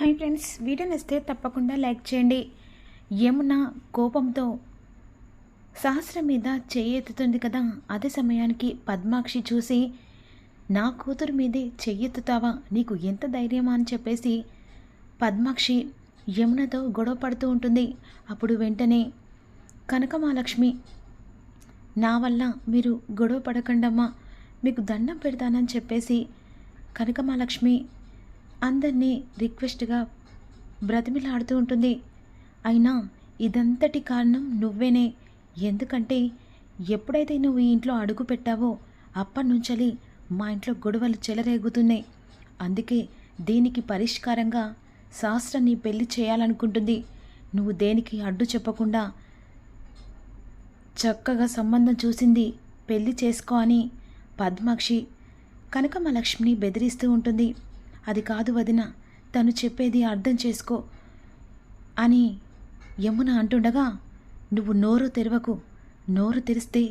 Hi friends video నచ్చితే తప్పకుండా like చేయండి. యమున కోపంతో సహస్రం మీద చెయ్యెత్తుతుంది కదా అదే సమయానికి పద్మాక్షి చూసి నా కూతురు మీదే చెయ్యెత్తుతావా నీకు ఎంత ధైర్యమా అని చెప్పేసి పద్మాక్షి యమునతో గొడవ పడుతూ ఉంటుంది. అప్పుడు వెంటనే కనకమాలక్ష్మి నా వల్ల మీరు గొడవ పడకండమ్మా. మీకు దండం పెడతానని చెప్పేసి కనకమాలక్ష్మి అందరినీ రిక్వెస్ట్గా బ్రతిమిలాడుతూ ఉంటుంది. అయినా ఇదంతటి కారణం నువ్వేనే. ఎందుకంటే ఎప్పుడైతే నువ్వు ఈ ఇంట్లో అడుగు పెట్టావో అప్పటి నుంచలి మా ఇంట్లో గొడవలు చెలరేగుతున్నాయి. అందుకే దీనికి పరిష్కారంగా శాస్త్రం నీ పెళ్ళి చేయాలనుకుంటుంది. నువ్వు దేనికి అడ్డు చెప్పకుండా చక్కగా సంబంధం చూసింది పెళ్ళి చేసుకో అని పద్మాక్షి కనకమలక్ష్మిని బెదిరిస్తూ ఉంటుంది. అది కాదు వదిన తను చెప్పేది అర్థం చేసుకో అని యమున అంటుండగా నువ్వు నోరు తెరవకు నోరు తెరిస్తే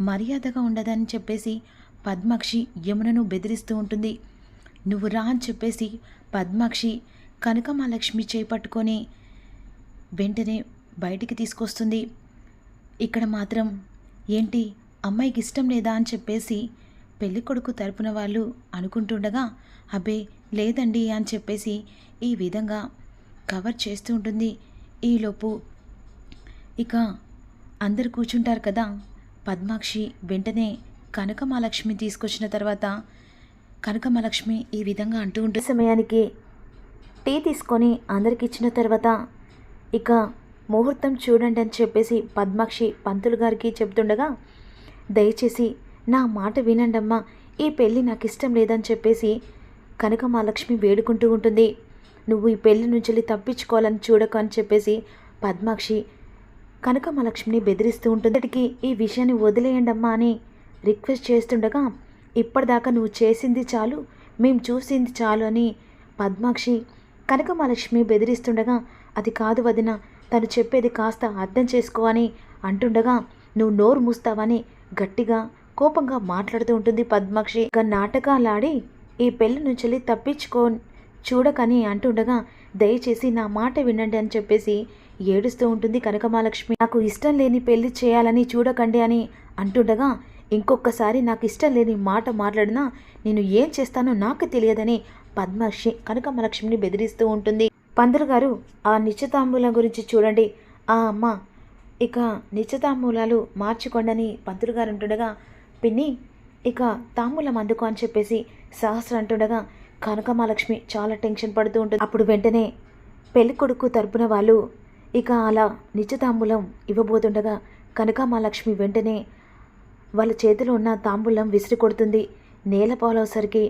మర్యాదగా ఉండదని చెప్పేసి పద్మాక్షి యమునను బెదిరిస్తూ ఉంటుంది. నువ్వు రా అని చెప్పేసి పద్మాక్షి కనకమాలక్ష్మి చేపట్టుకొని వెంటనే బయటికి తీసుకొస్తుంది. ఇక్కడ మాత్రం ఏంటి అమ్మాయికి ఇష్టం లేదా అని చెప్పేసి పెళ్ళి కొడుకు తరపున వాళ్ళు అనుకుంటుండగా అబ్బే లేదండి అని చెప్పేసి ఈ విధంగా కవర్ చేస్తూ ఉంటుంది. ఈలోపు ఇక అందరు కూర్చుంటారు కదా. పద్మాక్షి వెంటనే కనకమాలక్ష్మి తీసుకొచ్చిన తర్వాత కనకమాలక్ష్మి ఈ విధంగా అంటూ ఉంటుంది. సమయానికి టీ తీసుకొని అందరికి ఇచ్చిన తర్వాత ఇక ముహూర్తం చూడండి అని చెప్పేసి పద్మాక్షి పంతులు గారికి చెప్తుండగా దయచేసి నా మాట వినండమ్మా. ఈ పెళ్ళి నాకు ఇష్టం లేదని చెప్పేసి కనుక మా లక్ష్మి వేడుకుంటూ ఉంటుంది. నువ్వు ఈ పెళ్ళి నుంచి తప్పించుకోవాలని చూడకు అని చెప్పేసి పద్మాక్షి కనుక మా లక్ష్మిని బెదిరిస్తూ ఉంటుంది. ఈ విషయాన్ని వదిలేయండమ్మా అని రిక్వెస్ట్ చేస్తుండగా ఇప్పటిదాకా నువ్వు చేసింది చాలు మేము చూసింది చాలు అని పద్మాక్షి కనకమహాలక్ష్మి బెదిరిస్తుండగా అది కాదు వదిన తను చెప్పేది కాస్త అర్థం చేసుకో అని అంటుండగా నువ్వు నోరు మూస్తావని గట్టిగా కోపంగా మాట్లాడుతూ ఉంటుంది పద్మాక్షి. ఇక నాటకాలాడి ఈ పెళ్ళి నుంచి తప్పించుకో చూడకని అంటుండగా దయచేసి నా మాట వినండి అని చెప్పేసి ఏడుస్తూ ఉంటుంది కనకమాలక్ష్మి నాకు ఇష్టం లేని పెళ్ళి చేయాలని చూడకండి అని అంటుండగా ఇంకొకసారి నాకు ఇష్టం లేని మాట మాట్లాడినా నేను ఏం చేస్తానో నాకు తెలియదని పద్మాక్షి కనకమలక్ష్మిని బెదిరిస్తూ ఉంటుంది. పంతులు గారు ఆ నిశ్చితాంబూలం గురించి చూడండి. ఆ అమ్మ ఇక నిశ్చితాంబూలాలు మార్చుకోండని పంతులు గారు అంటుండగా పిన్ని ఇక తాంబూలం అందుకో అని చెప్పేసి సహస్ర అంటుండగా కనకమాలక్ష్మి చాలా టెన్షన్ పడుతూ ఉంటుంది. అప్పుడు వెంటనే పెళ్ళి కొడుకు తరపున వాళ్ళు ఇక అలా నిత్యతాంబూలం ఇవ్వబోతుండగా కనకమాలక్ష్మి వెంటనే వాళ్ళ చేతిలో ఉన్న తాంబూలం విసిరి కొడుతుంది. నేల పాలవసరికి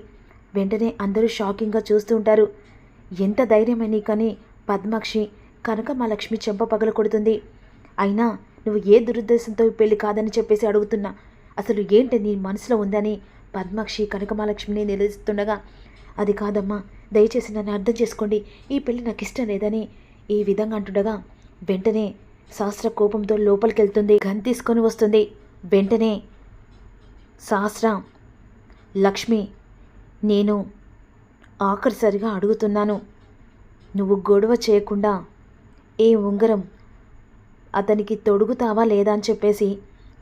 వెంటనే అందరూ షాకింగ్గా చూస్తూ ఉంటారు. ఎంత ధైర్యమే కానీ పద్మాక్షి కనకమాలక్ష్మి చెంప పగల కొడుతుంది అయినా నువ్వు ఏ దురుద్దేశంతో పెళ్ళి కాదని చెప్పేసి అడుగుతున్నా అసలు ఏంటి నీ మనసులో ఉందని పద్మాక్షి కనకమాలక్ష్మిని నిలదీస్తుండగా అది కాదమ్మా దయచేసి నన్ను అర్థం చేసుకోండి ఈ పెళ్ళి నాకు ఇష్టం లేదని ఈ విధంగా అంటుండగా వెంటనే శాస్త్ర కోపంతో లోపలికి వెళ్తుంది గన్ తీసుకొని వస్తుంది. వెంటనే శాస్త్ర లక్ష్మి నేను ఆఖరిసరిగా అడుగుతున్నాను నువ్వు గొడవ చేయకుండా ఏ ఉంగరం అతనికి తొడుగుతావా లేదా అని చెప్పేసి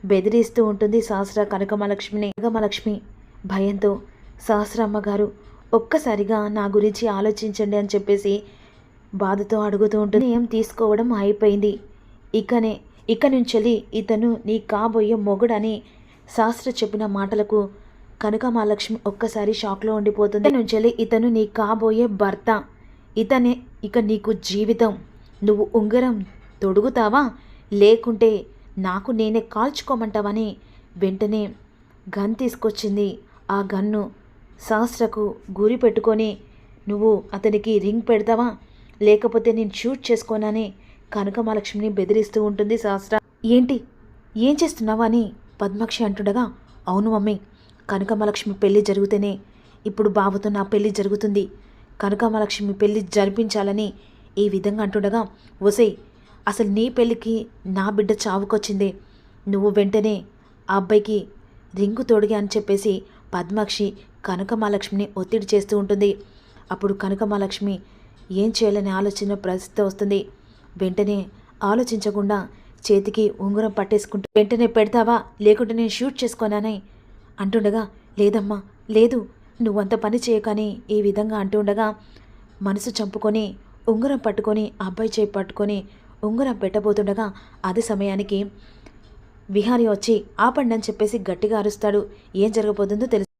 బెదిరిస్తూ ఉంటుంది సహస్ర కనకమలక్ష్మిని కనకమలక్ష్మి భయంతో సహస్ర అమ్మగారు ఒక్కసారిగా నా గురించి ఆలోచించండి అని చెప్పేసి బాధతో అడుగుతూ ఉంటుంది ఏం తీసుకోవడం అయిపోయింది ఇకనే ఇక నుంచి ఇతను నీ కాబోయే మొగుడని శాస్త్ర చెప్పిన మాటలకు కనకమహాలక్ష్మి ఒక్కసారి షాక్లో ఉండిపోతుంది. నుంచి ఇతను నీ కాబోయే భర్త. ఇతనే ఇక నీకు జీవితం. నువ్వు ఉంగరం తొడుగుతావా? లేకుంటే నాకు నేనే కాల్చుకోమంటావని వెంటనే గన్ తీసుకొచ్చింది. ఆ గన్ను సహస్రకు గురి పెట్టుకొని నువ్వు అతనికి రింగ్ పెడతావా? లేకపోతే నేను షూట్ చేసుకోనని కనకమహాలక్ష్మిని బెదిరిస్తూ ఉంటుంది సహస్ర. ఏంటి? ఏం చేస్తున్నావా అని పద్మాక్షి అంటుండగా అవును మమ్మీ కనకమహాలక్ష్మి పెళ్ళి జరిగితేనే ఇప్పుడు బాబుతో నా పెళ్ళి జరుగుతుంది. కనకమహాలక్ష్మి పెళ్ళి జరిపించాలని ఈ విధంగా అంటుండగా ఒసై అసలు నీ పెళ్ళికి నా బిడ్డ చావుకొచ్చింది. నువ్వు వెంటనే ఆ అబ్బాయికి రింగు తోడిగా అని చెప్పేసి పద్మాక్షి కనకమాలక్ష్మిని ఒత్తిడి చేస్తూ ఉంటుంది. అప్పుడు కనకమాలక్ష్మి ఏం చేయాలని ఆలోచన పరిస్థితి వస్తుంది. వెంటనే ఆలోచించకుండా చేతికి ఉంగరం పట్టేసుకుంటూ వెంటనే పెడతావా? లేకుంటే నేను షూట్ చేసుకోనానే? అంటుండగా లేదమ్మా లేదు. నువ్వంత పని చేయకని ఈ విధంగా అంటుండగా మనసు చంపుకొని ఉంగరం పట్టుకొని అబ్బాయి చేయి పట్టుకొని ఉంగరం పెట్టబోతుండగా అదే సమయానికి విహారి వచ్చి ఆపండి అని చెప్పేసి గట్టిగా అరుస్తాడు. ఏం జరగబోతుందో తెలుసు